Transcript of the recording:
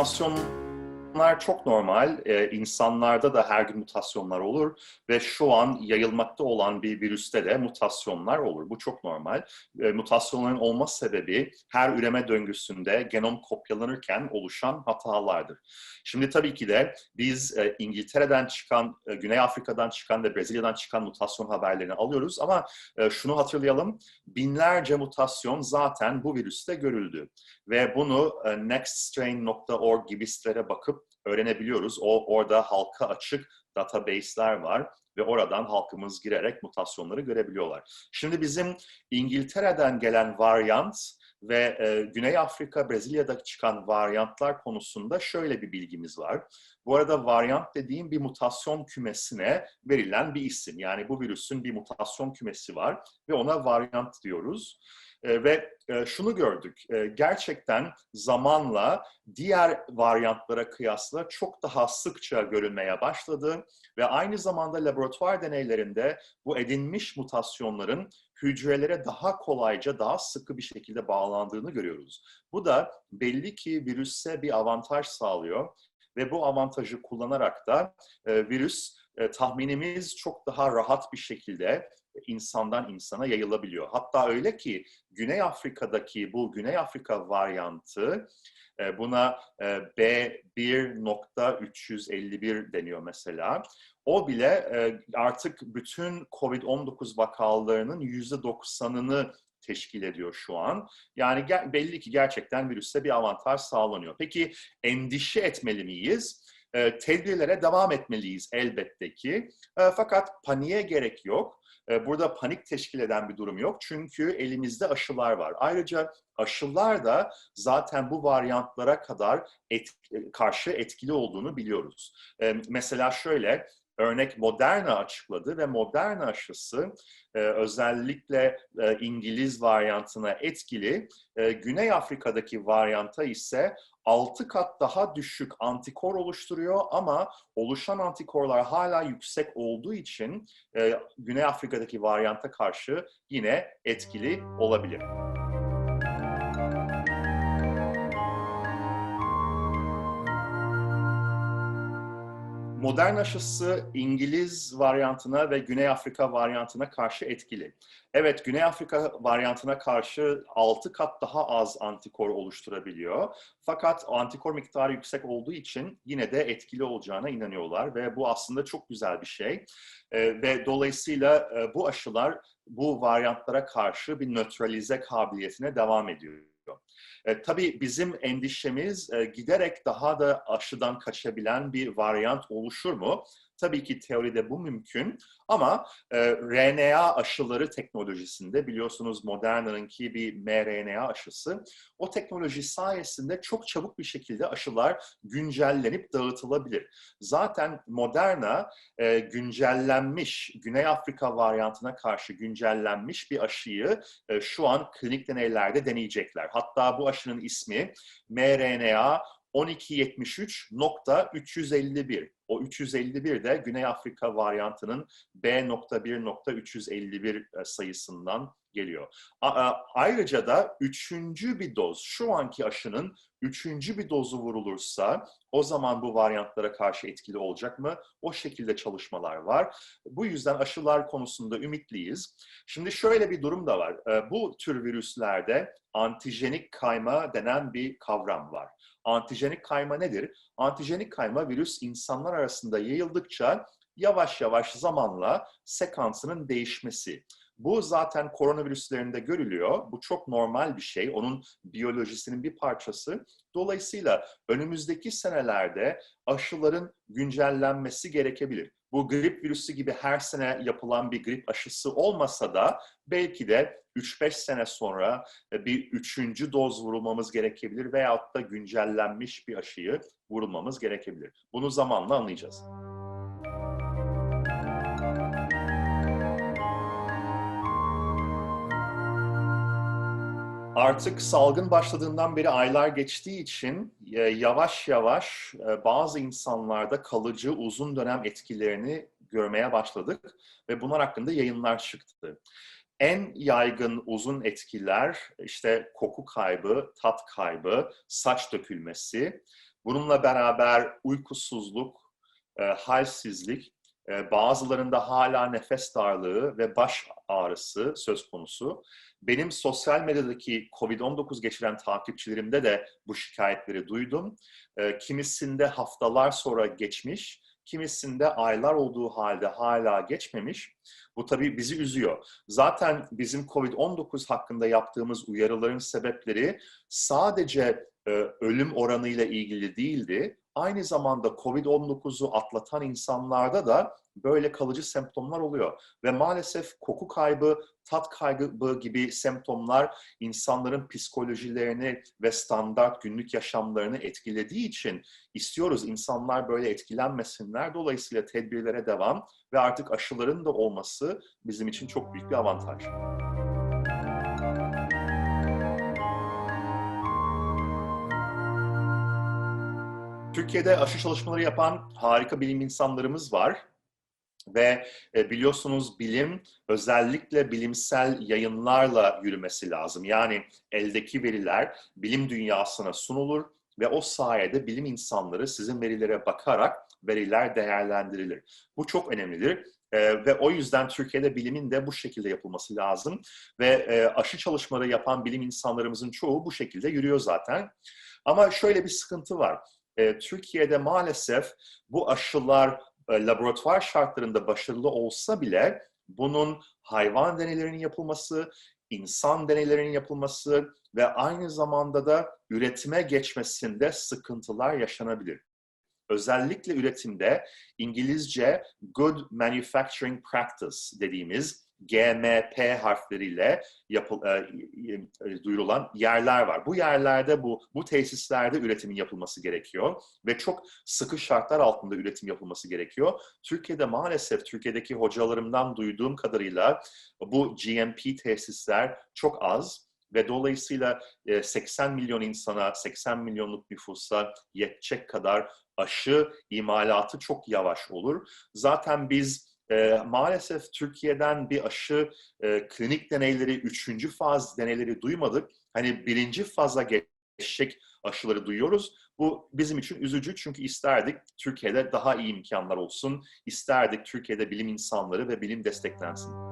attention. Mutasyonlar çok normal. Ee, insanlarda da her gün mutasyonlar olur ve şu an yayılmakta olan bir virüste de mutasyonlar olur. Bu çok normal. Ee, mutasyonların olma sebebi her üreme döngüsünde genom kopyalanırken oluşan hatalardır. Şimdi tabii ki de biz e, İngiltere'den çıkan, e, Güney Afrika'dan çıkan ve Brezilya'dan çıkan mutasyon haberlerini alıyoruz ama e, şunu hatırlayalım, binlerce mutasyon zaten bu virüste görüldü ve bunu e, nextstrain.org gibi sitelere bakıp öğrenebiliyoruz. O orada halka açık database'ler var ve oradan halkımız girerek mutasyonları görebiliyorlar. Şimdi bizim İngiltere'den gelen varyant ve e, Güney Afrika, Brezilya'da çıkan varyantlar konusunda şöyle bir bilgimiz var. Bu arada varyant dediğim bir mutasyon kümesine verilen bir isim. Yani bu virüsün bir mutasyon kümesi var ve ona varyant diyoruz. E, ve e, şunu gördük, e, gerçekten zamanla diğer varyantlara kıyasla çok daha sıkça görülmeye başladı ve aynı zamanda laboratuvar deneylerinde bu edinmiş mutasyonların hücrelere daha kolayca, daha sıkı bir şekilde bağlandığını görüyoruz. Bu da belli ki virüse bir avantaj sağlıyor ve bu avantajı kullanarak da e, virüs tahminimiz çok daha rahat bir şekilde insandan insana yayılabiliyor. Hatta öyle ki Güney Afrika'daki bu Güney Afrika varyantı e, buna e, B1.351 deniyor mesela. O bile e, artık bütün COVID-19 vakalarının %90'ını teşkil ediyor şu an. Yani belli ki gerçekten virüste bir avantaj sağlanıyor. Peki endişe etmeli miyiz? Tedbirlere devam etmeliyiz elbette ki. Fakat paniğe gerek yok. Burada panik teşkil eden bir durum yok. Çünkü elimizde aşılar var. Ayrıca aşılar da zaten bu varyantlara kadar et, karşı etkili olduğunu biliyoruz. Mesela şöyle, örnek Moderna açıkladı ve Moderna aşısı e, özellikle e, İngiliz varyantına etkili, e, Güney Afrika'daki varyanta ise 6 kat daha düşük antikor oluşturuyor ama oluşan antikorlar hala yüksek olduğu için e, Güney Afrika'daki varyanta karşı yine etkili olabilir. Modern aşısı İngiliz varyantına ve Güney Afrika varyantına karşı etkili. Evet, Güney Afrika varyantına karşı 6 kat daha az antikor oluşturabiliyor. Fakat antikor miktarı yüksek olduğu için yine de etkili olacağına inanıyorlar ve bu aslında çok güzel bir şey. Ee, ve dolayısıyla e, bu aşılar bu varyantlara karşı bir nötralize kabiliyetine devam ediyor. E, tabii bizim endişemiz e, giderek daha da aşıdan kaçabilen bir varyant oluşur mu? Tabii ki teoride bu mümkün ama e, RNA aşıları teknolojisinde biliyorsunuz Moderna'nınki bir mRNA aşısı. O teknoloji sayesinde çok çabuk bir şekilde aşılar güncellenip dağıtılabilir. Zaten Moderna e, güncellenmiş, Güney Afrika varyantına karşı güncellenmiş bir aşıyı e, şu an klinik deneylerde deneyecekler. Hatta bu aşının ismi. mRNA 1273.351. O 351 de Güney Afrika varyantının B.1.351 e, sayısından geliyor. Ayrıca da üçüncü bir doz, şu anki aşının üçüncü bir dozu vurulursa o zaman bu varyantlara karşı etkili olacak mı? O şekilde çalışmalar var. Bu yüzden aşılar konusunda ümitliyiz. Şimdi şöyle bir durum da var. E, bu tür virüslerde antijenik kayma denen bir kavram var. Antijenik kayma nedir? Antijenik kayma virüs insanlar arasında yayıldıkça yavaş yavaş zamanla sekansının değişmesi. Bu zaten koronavirüslerinde görülüyor. Bu çok normal bir şey. Onun biyolojisinin bir parçası. Dolayısıyla önümüzdeki senelerde aşıların güncellenmesi gerekebilir. Bu grip virüsü gibi her sene yapılan bir grip aşısı olmasa da belki de 3-5 sene sonra e, bir üçüncü doz vurulmamız gerekebilir veyahut da güncellenmiş bir aşıyı vurulmamız gerekebilir. Bunu zamanla anlayacağız. Artık salgın başladığından beri aylar geçtiği için e, yavaş yavaş e, bazı insanlarda kalıcı uzun dönem etkilerini görmeye başladık ve bunlar hakkında yayınlar çıktı. En yaygın uzun etkiler işte koku kaybı, tat kaybı, saç dökülmesi Bununla beraber uykusuzluk, e, halsizlik, bazılarında hala nefes darlığı ve baş ağrısı söz konusu. Benim sosyal medyadaki COVID-19 geçiren takipçilerimde de bu şikayetleri duydum. E, kimisinde haftalar sonra geçmiş, kimisinde aylar olduğu halde hala geçmemiş. Bu tabii bizi üzüyor. Zaten bizim COVID-19 hakkında yaptığımız uyarıların sebepleri sadece e, ölüm oranıyla ilgili değildi. Aynı zamanda COVID-19'u atlatan insanlarda da böyle kalıcı semptomlar oluyor. Ve maalesef koku kaybı, tat kaybı gibi semptomlar insanların psikolojilerini ve standart günlük yaşamlarını etkilediği için istiyoruz insanlar böyle etkilenmesinler. Dolayısıyla tedbirlere devam ve artık aşıların da olması bizim için çok büyük bir avantaj. Türkiye'de aşı çalışmaları yapan harika bilim insanlarımız var. Ve e, biliyorsunuz bilim özellikle bilimsel yayınlarla yürümesi lazım. Yani eldeki veriler bilim dünyasına sunulur ve o sayede bilim insanları sizin verilere bakarak veriler değerlendirilir. Bu çok önemlidir. Ee, ve o yüzden Türkiye'de bilimin de bu şekilde yapılması lazım. Ve e, aşı çalışmaları yapan bilim insanlarımızın çoğu bu şekilde yürüyor zaten. Ama şöyle bir sıkıntı var. E, Türkiye'de maalesef bu aşılar e, laboratuvar şartlarında başarılı olsa bile bunun hayvan deneylerinin yapılması, insan deneylerinin yapılması ve aynı zamanda da üretime geçmesinde sıkıntılar yaşanabilir. Özellikle üretimde İngilizce Good Manufacturing Practice dediğimiz GMP harfleriyle yapıl, e, e, duyurulan yerler var. Bu yerlerde bu bu tesislerde üretimin yapılması gerekiyor ve çok sıkı şartlar altında üretim yapılması gerekiyor. Türkiye'de maalesef Türkiye'deki hocalarımdan duyduğum kadarıyla bu GMP tesisler çok az ve dolayısıyla 80 milyon insana, 80 milyonluk nüfusa yetecek kadar aşı imalatı çok yavaş olur. Zaten biz e, maalesef Türkiye'den bir aşı e, klinik deneyleri, üçüncü faz deneyleri duymadık. Hani birinci faza geçecek aşıları duyuyoruz. Bu bizim için üzücü çünkü isterdik Türkiye'de daha iyi imkanlar olsun. İsterdik Türkiye'de bilim insanları ve bilim desteklensin.